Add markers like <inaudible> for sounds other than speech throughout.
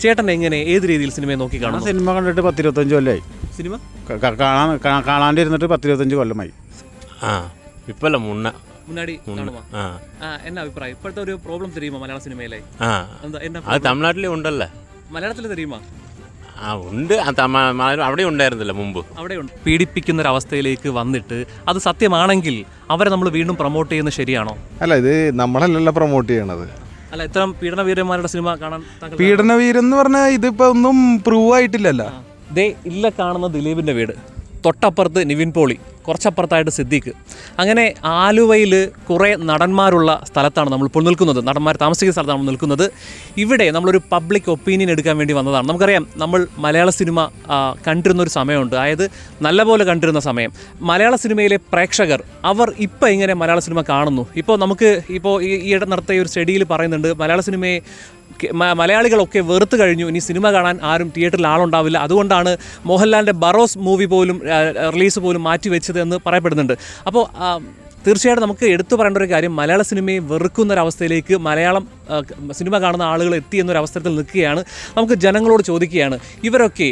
ചേട്ടൻ എങ്ങനെ ഏത് രീതിയിൽ സിനിമയെ നോക്കി കാണാം സിനിമ കണ്ടിട്ട് പത്തിരുപത്തഞ്ച് കൊല്ലമായി സിനിമ? കാണാൻ കാണാണ്ടിരുന്നിട്ട് പത്തിരുപത്തഞ്ച് കൊല്ലമായി. ആ ഇപ്പല്ല മുന്ന. അഭിപ്രായം? ഇപ്പോഴത്തെ ഒരു പ്രോബ്ലം മലയാള ആ. ഉണ്ട്. അവിടെ ഉണ്ടായിരുന്നില്ല മുമ്പ്. അവിടെ ഉണ്ട്. പീഡിപ്പിക്കുന്ന ഒരു അവസ്ഥയിലേക്ക് വന്നിട്ട് അത് സത്യമാണെങ്കിൽ അവരെ നമ്മൾ വീണ്ടും പ്രൊമോട്ട് ചെയ്യുന്നത് ശരിയാണോ? അല്ല ഇത് നമ്മളല്ലല്ലോ പ്രൊമോട്ട് ചെയ്യണത്. അല്ല ഇത്തരം പീഡനവീരന്മാരുടെ സിനിമ കാണാൻ എന്ന് പറഞ്ഞാൽ ഇതിപ്പോ ഒന്നും പ്രൂവ് ആയിട്ടില്ലല്ലോ. ദേ ഇല്ല കാണുന്ന ദിലീപിന്റെ വീട്. തൊട്ടപ്പുറത്ത് നിവിൻ പോളി കുറച്ചപ്പുറത്തായിട്ട് സിദ്ദീഖ്. അങ്ങനെ ആലുവയിൽ കുറേ നടന്മാരുള്ള സ്ഥലത്താണ് നമ്മൾ ഇപ്പോൾ നിൽക്കുന്നത്. നടന്മാർ താമസിക്കുന്ന സ്ഥലത്താണ് നമ്മൾ നിൽക്കുന്നത്. ഇവിടെ നമ്മളൊരു പബ്ലിക് ഒപ്പീനിയൻ എടുക്കാൻ വേണ്ടി വന്നതാണ്. നമുക്കറിയാം നമ്മൾ മലയാള സിനിമ കണ്ടിരുന്ന ഒരു സമയമുണ്ട്. അതായത് നല്ലപോലെ കണ്ടിരുന്ന സമയം. മലയാള സിനിമയിലെ പ്രേക്ഷകർ അവർ ഇപ്പോൾ ഇങ്ങനെ മലയാള സിനിമ കാണുന്നു. ഇപ്പോൾ നമുക്ക് ഇപ്പോൾ ഈ ഇട നടത്തിയ ഒരു സ്റ്റഡിയിൽ പറയുന്നുണ്ട് മലയാള സിനിമയെ മലയാളികളൊക്കെ വെറുത്തു കഴിഞ്ഞു. ഇനി സിനിമ കാണാൻ ആരും തിയേറ്ററിൽ ആളുണ്ടാവില്ല. അതുകൊണ്ടാണ് മോഹൻലാലിന്റെ ബറോസ് മൂവി പോലും റിലീസ് പോലും മാറ്റിവെച്ചത് എന്ന് പറയപ്പെടുന്നുണ്ട്. അപ്പോൾ തീർച്ചയായിട്ടും നമുക്ക് എടുത്തു പറയേണ്ട ഒരു കാര്യം മലയാള സിനിമയെ വെറുക്കുന്ന ഒരു അവസ്ഥയിലേക്ക് മലയാളം സിനിമ കാണുന്ന ആളുകൾ എത്തി എന്നൊരു അവസരത്തിൽ നിൽക്കുകയാണ്. നമുക്ക് ജനങ്ങളോട് ചോദിക്കുകയാണ് ഇവരൊക്കെ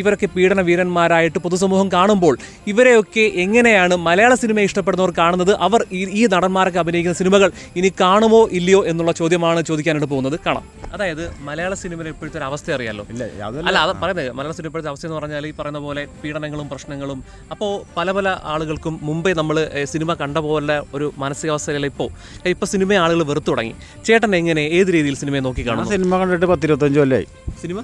ഇവരൊക്കെ പീഡന വീരന്മാരായിട്ട് പൊതുസമൂഹം കാണുമ്പോൾ ഇവരെയൊക്കെ എങ്ങനെയാണ് മലയാള സിനിമയെ ഇഷ്ടപ്പെടുന്നവർ കാണുന്നത്? അവർ ഈ ഈ നടന്മാരൊക്കെ അഭിനയിക്കുന്ന സിനിമകൾ ഇനി കാണുമോ ഇല്ലയോ എന്നുള്ള ചോദ്യമാണ് ചോദിക്കാനായിട്ട് പോകുന്നത്. കാണാം. അതായത് മലയാള സിനിമയിലെ ഇപ്പോഴത്തെ ഒരു അവസ്ഥ അറിയാലോ? ഇല്ല അല്ല അത് പറയുന്നത് മലയാള സിനിമ ഇപ്പോഴത്തെ അവസ്ഥ എന്ന് പറഞ്ഞാൽ ഈ പറയുന്ന പോലെ പീഡനങ്ങളും പ്രശ്നങ്ങളും. അപ്പോൾ പല പല ആളുകൾക്കും മുമ്പേ നമ്മൾ സിനിമ കണ്ട പോലെ ഒരു മാനസികാവസ്ഥയിലല്ല ഇപ്പോൾ ഇപ്പോൾ സിനിമയെ ആളുകൾ വെറുത്തു തുടങ്ങി. ചേട്ടൻ എങ്ങനെ ഏത് രീതിയിൽ സിനിമയെ നോക്കി കാണാം സിനിമ കണ്ടിട്ട് പത്തിരുപത്തഞ്ച് കൊല്ലമായി സിനിമ?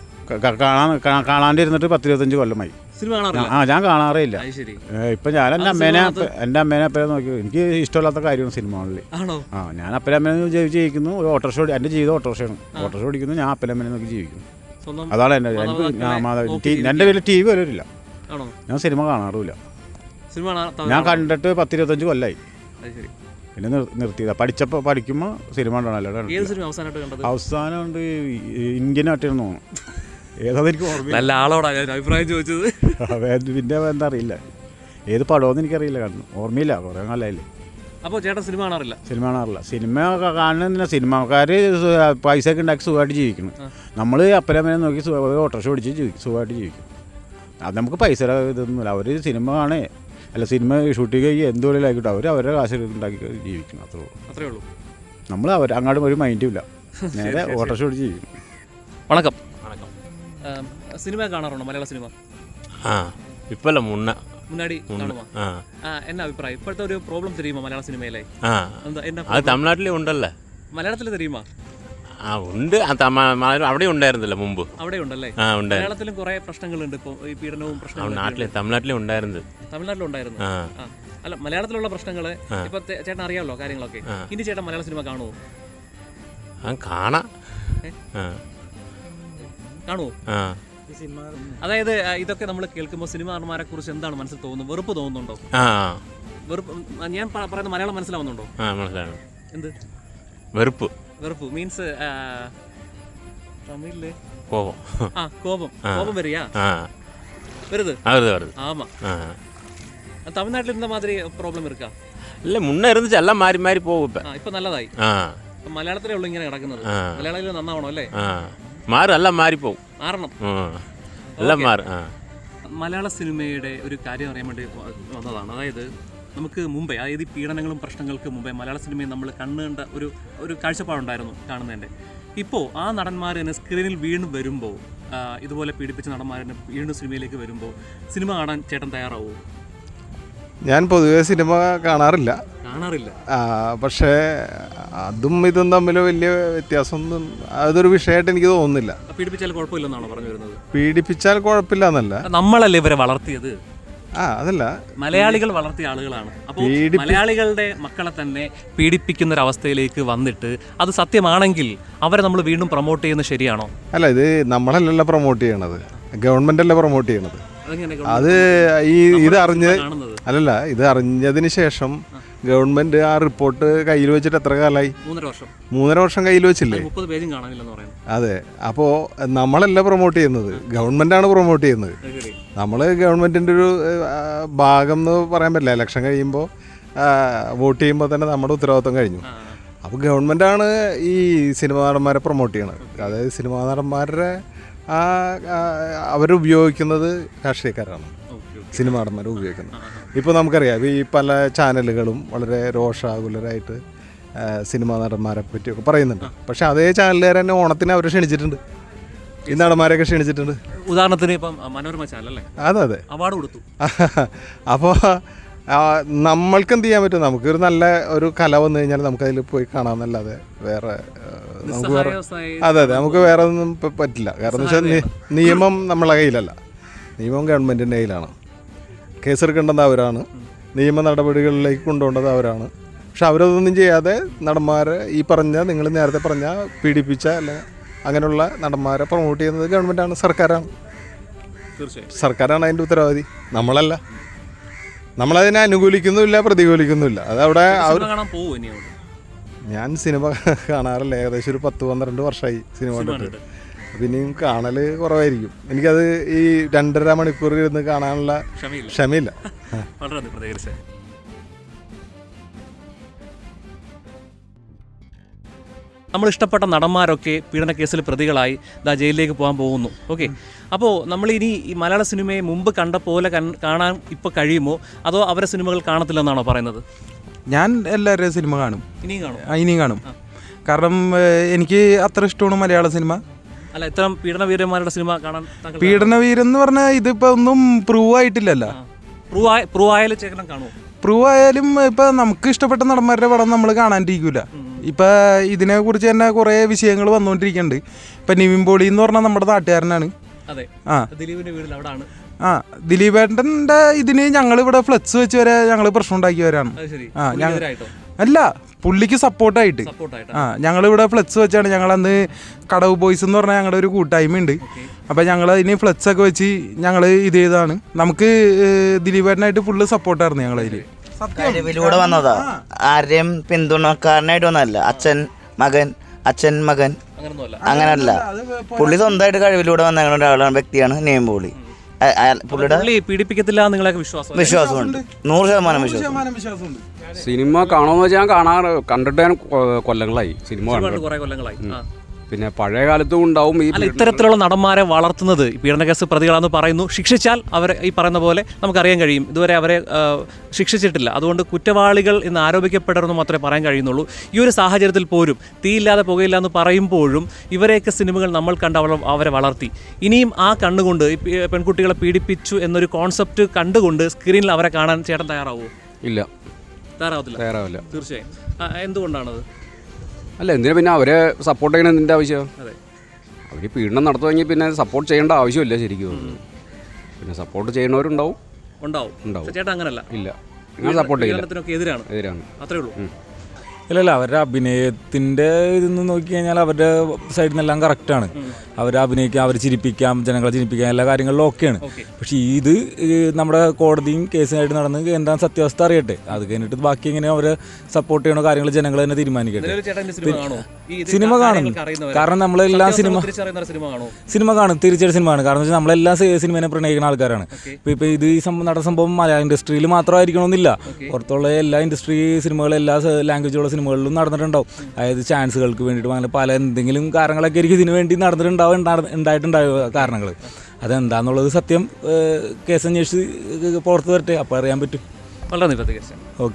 കാണാൻ കാണാണ്ടിരുന്നിട്ട് പത്തിരുപത്തഞ്ച് കൊല്ലമായി. സിനിമ കാണാറില്ല? ആ ഞാൻ കാണാറേ ഇല്ല അത് ശരി. ഏ, ഇപ്പൊ ഞാൻ എന്റെ അമ്മേനെ എന്റെ എന്റെ അമ്മേനെ അപ്പനെ നോക്കി. എനിക്ക് ഇഷ്ടമില്ലാത്ത കാര്യമാണ് സിനിമകളിൽ ആ ഞാൻ അപ്പനമ്മേനെ ജീവിക്കുന്നു. ഒരു ഓട്ടോറിക്ഷ എന്റെ എന്റെ ജീവിതം ഓട്ടോറിക്ഷയാണ്. ഓട്ടോറിക്ഷ ഓടിക്കുന്നു ഞാൻ അപ്പനമ്മേനെ നോക്കി ജീവിക്കുന്നു. അതാണ് എന്റെ എന്റെ പേര് എന്റെ പേരിൽ ടി വി വരില്ല. ഞാൻ സിനിമ കാണാറില്ല ഞാൻ കണ്ടിട്ട് പത്തിരുപത്തഞ്ച് കൊല്ലമായി ശരി. പിന്നെ നിർത്തിയത്. പഠിച്ചപ്പോൾ പഠിക്കുമ്പോൾ സിനിമ കണ്ടത്? അവസാനം ഉണ്ട് ഇന്ത്യൻ തോന്നുന്നു. ഏതാണെന്ന് എനിക്ക് നല്ല ആളോടാ ഞാൻ അഭിപ്രായം ചോദിച്ചത്. <laughs> പിന്നെ എന്താ അറിയില്ല. ഏത് പടമെന്ന് എനിക്കറിയില്ല കാരണം. ഓർമ്മയില്ല കുറേ കാലമായില്ലേ അപ്പോൾ ചേട്ടൻ സിനിമ കാണാറില്ല? സിനിമ കാണാറില്ല. സിനിമ കാണുന്നില്ല സിനിമക്കാർ പൈസ ഒക്കെ ഉണ്ടാക്കി സുഖമായിട്ട് ജീവിക്കുന്നു നമ്മൾ അപ്പനമ്മനെ നോക്കി ഓട്ടോറിക്ഷ ഓടിച്ച് ജീവിക്കും. സുഖമായിട്ട് ജീവിക്കും. അത് നമുക്ക് പൈസ ഇതൊന്നുമില്ല. അവർ സിനിമ കാണേ. അല്ല സിനിമ ഷൂട്ടിങ് ചെയ്യുക എന്ത് വേണമെങ്കിലും അവർ അവരുടെ കാശ് ഉണ്ടാക്കി ജീവിക്കണം അത്രേ ഉള്ളൂ അത്രേ ഉള്ളൂ നമ്മൾ അവർ അങ്ങോട്ടും ഒരു മൈൻഡും ഇല്ല <laughs> നേരെ ഓട്ടോറിക്ഷ ഓടിച്ച് ജീവിക്കും വണക്കം വണക്കം ആം, സിനിമ കാണാറുണ്ടോ മലയാള സിനിമ ആ ഇപ്പല്ല മുന്ന മുന്നാടി മുന്ന കാണുമോ ആ ആ എന്നാ അഭിപ്രായം ഇപ്പോഴത്തെ ഒരു പ്രോബ്ലം தெரியுமா മലയാള സിനിമയിലെ ആ എന്താ എന്നാ അത് തമിഴ്നാട്ടിലും ഉണ്ടല്ലേ മലയാളത്തിൽ தெரியுமா ആ ഉണ്ട്. അവിടെ ഉണ്ടായിരുന്നില്ല മുമ്പ്. അവിടെ ഉണ്ടല്ലേ? ആ ഉണ്ടായിരുന്നു കേരളത്തിലും കുറെ പ്രശ്നങ്ങളുണ്ട് ഇപ്പോൾ ഈ പീഡനവും പ്രശ്നവും നാട്ടിലെ തമിഴ്നാട്ടിലും ഉണ്ടായിരുന്നത് തമിഴ്നാട്ടിലുണ്ടായിരുന്നു. അല്ല മലയാളത്തിലുള്ള പ്രശ്നങ്ങൾ. ഇപ്പൊ ചേട്ടൻ അറിയാമല്ലോ കാര്യങ്ങളൊക്കെ. ഇനി ചേട്ടൻ മലയാള സിനിമ കാണുമോ ആ കാണാം. കാണുമോ അതായത് ഇതൊക്കെ നമ്മൾ കേൾക്കുമ്പോൾ സിനിമാർമാരെ കുറിച്ച് എന്താണ് മനസ്സിൽ തോന്നുന്നത്? വെറുപ്പ് തോന്നുന്നുണ്ടോ? വെറുപ്പ് ഞാൻ പറയുന്ന മലയാളം മനസ്സിലാവുന്നുണ്ടോ? ആ മനസ്സിലാണ് എന്ത്? വെറുപ്പ്. വെറുപ്പ് മീൻസ് തമിഴില് കോപം ആ കോപം ആ. കോപം വരിക ആ വരുത് வருது வருது ஆமா ஆ தமிழ்நாட்டில் இந்த மாதிரி ப்ராப்ளம் இருக்கா இல்லை முன்னே இருந்துச்சு எல்லாம் மாறி மாறி போகும் இப்போ ആ ഇപ്പൊ നല്ലതായി ஆ ഇപ്പൊ മലയാളത്തിലേ ഉള്ളൂ ഇങ്ങനെ കിടക്കുന്നത് ആ. മലയാളത്തിൽ നന്നാവണം അല്ലേ ஆ மாறும் எல்லாம் மாறி போகும் മാറണം ம் எல்லாம் மாறும் ஆ മലയാള സിനിമയുടെ ഒരു കാര്യം അറിയാൻ വേണ്ടി വ- വന്നതാണ് അതായത് നമുക്ക് മുമ്പേ അതായത് ഈ പീഡനങ്ങളും പ്രശ്നങ്ങൾക്ക് മുമ്പേ മലയാള സിനിമയെ നമ്മൾ കണ്ടുകണ്ട ഒരു ഒരു കാഴ്ചപ്പാടുണ്ടായിരുന്നു കാണുന്നതിന്റെ. ഇപ്പോൾ ആ നടന്മാർ തന്നെ സ്ക്രീനിൽ വീണ്ടും വരുമ്പോൾ ഇതുപോലെ പീഡിപ്പിച്ച നടന്മാർ തന്നെ വീണ്ടും സിനിമയിലേക്ക് വരുമ്പോൾ സിനിമ കാണാൻ ചേട്ടൻ തയ്യാറാവുമോ ഞാൻ പൊതുവെ സിനിമ കാണാറില്ല. കാണാറില്ല. പക്ഷേ അതും ഇതും തമ്മിൽ വലിയ വ്യത്യാസമൊന്നും അതൊരു വിഷയമായിട്ട് എനിക്ക് തോന്നുന്നില്ല. പീഡിപ്പിച്ചാൽ കുഴപ്പമില്ലെന്നാണോ പറഞ്ഞു വരുന്നത്? പീഡിപ്പിച്ചാൽ കുഴപ്പമില്ല എന്നല്ല. നമ്മളല്ലേ ഇവരെ വളർത്തിയത്? ആ അതല്ല. മലയാളികൾ വളർത്തിയ ആളുകളാണ്. അപ്പോൾ മലയാളികളുടെ മക്കളെ തന്നെ പീഡിപ്പിക്കുന്ന ഒരു അവസ്ഥയിലേക്ക് വന്നിട്ട് അത് സത്യമാണെങ്കിൽ അവരെ നമ്മൾ വീണ്ടും പ്രൊമോട്ട് ചെയ്യുന്നത് ശരിയാണോ? അല്ല ഇത് നമ്മളല്ലല്ലോ പ്രൊമോട്ട് ചെയ്യണത്. ഗവൺമെന്റ് അല്ലേ പ്രൊമോട്ട് ചെയ്യണത് അത് ഈ ഇത് അറിഞ്ഞ് അല്ലല്ല ഇത് അറിഞ്ഞതിന് ശേഷം ഗവൺമെന്റ് ആ റിപ്പോർട്ട് കയ്യിൽ വെച്ചിട്ട് എത്ര കാലമായി മൂന്നര വർഷം. മൂന്നര വർഷം കയ്യിൽ വെച്ചില്ലേ? മുപ്പത് പേജും കാണാനില്ലെന്ന് പറയുന്നത് അതെ. അപ്പോ നമ്മളല്ല പ്രൊമോട്ട് ചെയ്യുന്നത്. ഗവൺമെന്റാണ് പ്രൊമോട്ട് ചെയ്യുന്നത്. നമ്മൾ ഗവൺമെന്റിന്റെ നമ്മൾ ഗവൺമെന്റിന്റെ ഒരു ഭാഗം എന്ന് പറയാൻ പറ്റില്ല. ഇലക്ഷൻ കഴിയുമ്പോൾ വോട്ട് ചെയ്യുമ്പോൾ തന്നെ നമ്മുടെ ഉത്തരവാദിത്വം കഴിഞ്ഞു. അപ്പോൾ ഗവൺമെന്റാണ് ഈ സിനിമാ നടന്മാരെ പ്രൊമോട്ട് ചെയ്യണത്. അതായത് സിനിമാ നടന്മാരുടെ ആ, അവരുപയോഗിക്കുന്നത് രാഷ്ട്രീയക്കാരാണ്. സിനിമാ നടന്മാരെ ഉപയോഗിക്കുന്നത്. ഇപ്പോൾ നമുക്കറിയാം ഈ പല ചാനലുകളും വളരെ രോഷാകുലരായിട്ട് സിനിമാ നടന്മാരെ പറ്റിയൊക്കെ പറയുന്നുണ്ട്. പക്ഷേ അതേ ചാനലുകാർ തന്നെ ഓണത്തിന് അവരെ ക്ഷണിച്ചിട്ടുണ്ട്. ഈ നടന്മാരെയൊക്കെ ക്ഷണിച്ചിട്ടുണ്ട്. ഉദാഹരണത്തിന് ഇപ്പം മനോരമ അതെ അതെ. അവാർഡ് കൊടുത്തു. <laughs> അപ്പോൾ നമ്മൾക്ക് എന്ത് ചെയ്യാൻ പറ്റും? നമുക്ക് ഒരു നല്ല ഒരു കല വന്നു കഴിഞ്ഞാൽ നമുക്ക് നമുക്കതിൽ പോയി കാണാമെന്നല്ലാതെ വേറെ നമുക്ക് വേറെ അതെ അതെ. നമുക്ക് വേറെ ഒന്നും പറ്റില്ല. കാരണം എന്ന് വെച്ചാൽ നിയമം നമ്മളെ കയ്യിലല്ല. നിയമം ഗവൺമെന്റിന്റെ കയ്യിലാണ്. കേസെടുക്കേണ്ടത് അവരാണ്. നിയമ നടപടികളിലേക്ക് കൊണ്ടുപോകേണ്ടത് അവരാണ്. പക്ഷെ അവരതൊന്നും ചെയ്യാതെ നടന്മാരെ ഈ പറഞ്ഞ നിങ്ങൾ നേരത്തെ പറഞ്ഞ പീഡിപ്പിച്ച അല്ലെ അങ്ങനെയുള്ള നടന്മാരെ പ്രൊമോട്ട് ചെയ്യുന്നത് ഗവൺമെന്റാണ് സർക്കാരാണ്. തീർച്ചയായും സർക്കാരാണ് അതിന്റെ ഉത്തരവാദി. നമ്മളല്ല. നമ്മളതിനെ അനുകൂലിക്കുന്നുമില്ല പ്രതികൂലിക്കുന്നുമില്ല. അതവിടെ അവർ ഞാൻ സിനിമ കാണാറില്ല. ഏകദേശം ഒരു പത്ത് പന്ത്രണ്ട് വർഷമായി സിനിമ കണ്ടിട്ട്. അപ്പം ഇനിയും കാണൽ കുറവായിരിക്കും. എനിക്കത് ഈ രണ്ടര മണിക്കൂറിൽ ഇരുന്ന് കാണാനുള്ള ക്ഷമയില്ല. ക്ഷമയില്ല. <laughs> വളരെ നന്ദി നമ്മൾ ഇഷ്ടപ്പെട്ട നടന്മാരൊക്കെ പീഡന കേസിൽ പ്രതികളായി ദാ ജയിലിലേക്ക് പോകാൻ പോകുന്നു. ഓക്കെ? അപ്പോൾ നമ്മൾ ഇനി ഈ മലയാള സിനിമയെ മുമ്പ് കണ്ട പോലെ കൺ- കാണാൻ ഇപ്പോൾ കഴിയുമോ? അതോ അവരെ സിനിമകൾ കാണത്തില്ലെന്നാണോ പറയുന്നത്? ഞാൻ എല്ലാവരുടെയും സിനിമ കാണും. ഇനിയും കാണും. ഇനിയും കാണും. കാരണം എനിക്ക് അത്ര ഇഷ്ടമാണ് മലയാള സിനിമ. അല്ല ഇത്തരം പീഡനവീരന്മാരുടെ സിനിമ കാണാൻ പീഡനവീരൻ എന്ന് പറഞ്ഞാൽ ഇതിപ്പോ ഒന്നും പ്രൂവ് ആയിട്ടില്ലല്ലോ. പ്രൂവ് ആയ പ്രൂവ് ആയാലും ചേക്കണം കാണുമോ പ്രൂവ് ആയാലും ഇപ്പൊ നമുക്ക് ഇഷ്ടപ്പെട്ട നടന്മാരുടെ പടം നമ്മൾ കാണാണ്ടിരിക്കൂല ഇപ്പൊ ഇതിനെ കുറിച്ച് തന്നെ കുറെ വിഷയങ്ങൾ വന്നുകൊണ്ടിരിക്കുന്നുണ്ട് ഇപ്പൊ നിവിൻ പോളി എന്ന് പറഞ്ഞാൽ നമ്മുടെ നാട്ടുകാരനാണ്. അതെ. ആ. ദിലീപ് ഏട്ടന്റെ ആ ഇതിന് ഞങ്ങൾ ഇവിടെ ഫ്ലെക്സ് വെച്ച് വരെ ഞങ്ങൾ പ്രശ്നം ഉണ്ടാക്കിയവരാണ്. ആ, അല്ല പുള്ളിക്ക് സപ്പോർട്ടായിട്ട് ആ. ഞങ്ങളിവിടെ ഫ്ലെക്സ് വെച്ചാണ്. ഞങ്ങൾ അന്ന് കടവ് ബോയ്സ് എന്ന് പറഞ്ഞാൽ ഞങ്ങളുടെ ഒരു കൂട്ടായ്മ ഉണ്ട് അപ്പോൾ ഞങ്ങൾ അതിന് ഫ്ലെക്സ് ഒക്കെ വെച്ച് ഞങ്ങൾ ഇത് ചെയ്താണ് നമുക്ക് ദിലീപേട്ടനായിട്ട് ഫുള്ള് സപ്പോർട്ടായിരുന്നു ഞങ്ങളതിൽ കഴിവിലൂടെ വന്നതാ. ആരുടെയും പിന്തുണക്കാരനായിട്ട് വന്നതല്ല. അച്ഛൻ മകൻ അച്ഛൻ മകൻ. അങ്ങനൊന്നുമല്ല. അങ്ങനല്ല. പുള്ളി സ്വന്തമായിട്ട് കഴിവിലൂടെ വന്ന ഒരാളാണ് വ്യക്തിയാണ് നെയ്മ്പോളി പുള്ളിയുടെ പുള്ളി പീഡിപ്പിക്കത്തില്ല എന്ന് നിങ്ങളൊക്കെ വിശ്വാസം വിശ്വാസമുണ്ട്. നൂറ് ശതമാനം വിശ്വാസം വിശ്വാസമുണ്ട്. സിനിമ കാണുമെന്ന് വെച്ചാൽ ഞാൻ കാണാറ്. കണ്ടിട്ട് ഞാൻ കൊ- കൊല്ലങ്ങളായി. സിനിമ കണ്ടിട്ട് കുറെ കൊല്ലങ്ങളായി. ആ. പിന്നെ പഴയ കാലത്തും ഉണ്ടാവും ഈ അല്ല ഇത്തരത്തിലുള്ള നടന്മാരെ വളർത്തുന്നത് ഈ പീഡനക്കേസ് പ്രതികളാണെന്ന് പറയുന്നു. ശിക്ഷിച്ചാൽ അവരെ ഈ പറയുന്ന പോലെ നമുക്കറിയാൻ കഴിയും. ഇതുവരെ അവരെ ശിക്ഷിച്ചിട്ടില്ല. അതുകൊണ്ട് കുറ്റവാളികൾ എന്ന് ആരോപിക്കപ്പെടരുമെന്ന് മാത്രമേ പറയാൻ കഴിയുന്നുള്ളൂ. ഈ ഒരു സാഹചര്യത്തിൽ പോലും തീയില്ലാതെ പുകയില്ല എന്ന് പറയുമ്പോഴും ഇവരെയൊക്കെ സിനിമകൾ നമ്മൾ കണ്ട് അവർ അവരെ വളർത്തി. ഇനിയും ആ കണ്ണുകൊണ്ട് ഈ പെൺകുട്ടികളെ പീഡിപ്പിച്ചു എന്നൊരു കോൺസെപ്റ്റ് കണ്ടുകൊണ്ട് സ്ക്രീനിൽ അവരെ കാണാൻ ചേട്ടൻ തയ്യാറാവുമോ ഇല്ല. തയ്യാറാവത്തില്ല. തയ്യാറാവില്ല. തീർച്ചയായും. എന്തുകൊണ്ടാണത്? അല്ല എന്തിനാ പിന്നെ അവരെ സപ്പോർട്ട് ചെയ്യണം എന്തിന്റെ ആവശ്യം? അവർ പീഡനം നടത്തുമെങ്കിൽ പിന്നെ സപ്പോർട്ട് ചെയ്യേണ്ട ആവശ്യമില്ല ശരിക്കും. പിന്നെ സപ്പോർട്ട് ചെയ്യുന്നവരുണ്ടാവും. ഉണ്ടാവും. ഉണ്ടാവും. ചേട്ടാ അങ്ങനല്ല. ഇല്ല. ഞാൻ സപ്പോർട്ട് ചെയ്യില്ല. എതിരാണ്. എതിരാണ്. അത്രേ ഉള്ളൂ. ഇല്ല ഇല്ല അവരുടെ അഭിനയത്തിന്റെ ഇതെന്ന് നോക്കി കഴിഞ്ഞാൽ അവരുടെ സൈഡിൽ നിന്നെല്ലാം കറക്റ്റാണ് അവരെ അഭിനയിക്കാം അവർ ചിരിപ്പിക്കാം ജനങ്ങളെ ചിരിപ്പിക്കാം എല്ലാ കാര്യങ്ങളിലും ഓക്കെയാണ് Okay. പക്ഷേ ഇത് നമ്മുടെ കോടതിയും കേസുമായിട്ട് നടന്ന് എന്താ സത്യാവസ്ഥ അറിയട്ടെ. അത് കഴിഞ്ഞിട്ട് ബാക്കി എങ്ങനെ അവരെ സപ്പോർട്ട് ചെയ്യണോ കാര്യങ്ങൾ ജനങ്ങൾ തന്നെ തീരുമാനിക്കട്ടെ. സിനിമ കാണോ? കാരണം നമ്മളെല്ലാം സിനിമ സിനിമ കാണോ. തീർച്ചയായിട്ടും സിനിമ കാണും. കാരണം വെച്ചാൽ നമ്മളെല്ലാം സിനിമേനെ പ്രണയിക്കുന്ന ആൾക്കാരാണ്. ഇപ്പൊ ഇപ്പം ഇത് ഈ സംഭവം നടന്ന സംഭവം മലയാള ഇൻഡസ്ട്രിയിൽ മാത്രമായിരിക്കണമെന്നില്ല. പുറത്തുള്ള എല്ലാ ഇൻഡസ്ട്രി സിനിമകളും എല്ലാ ലാംഗ്വേജുള്ള സിനിമകളിലും നടന്നിട്ടുണ്ടാവും. അതായത് ചാൻസുകൾക്ക് വേണ്ടിയിട്ട് അങ്ങനെ പല എന്തെങ്കിലും കാരണങ്ങളൊക്കെ ആയിരിക്കും ഇതിനു വേണ്ടി നടന്നിട്ടുണ്ടാവും ഉണ്ടാ- ഉണ്ടായിട്ടുണ്ടാവുക കാരണങ്ങൾ അതെന്താന്നുള്ളത് സത്യം കേസ് അന്വേഷിച്ച് പുറത്ത് വരട്ടെ. അപ്പോൾ അറിയാൻ പറ്റും. വളരെ നന്ദി കേസ് ഓക്കെ.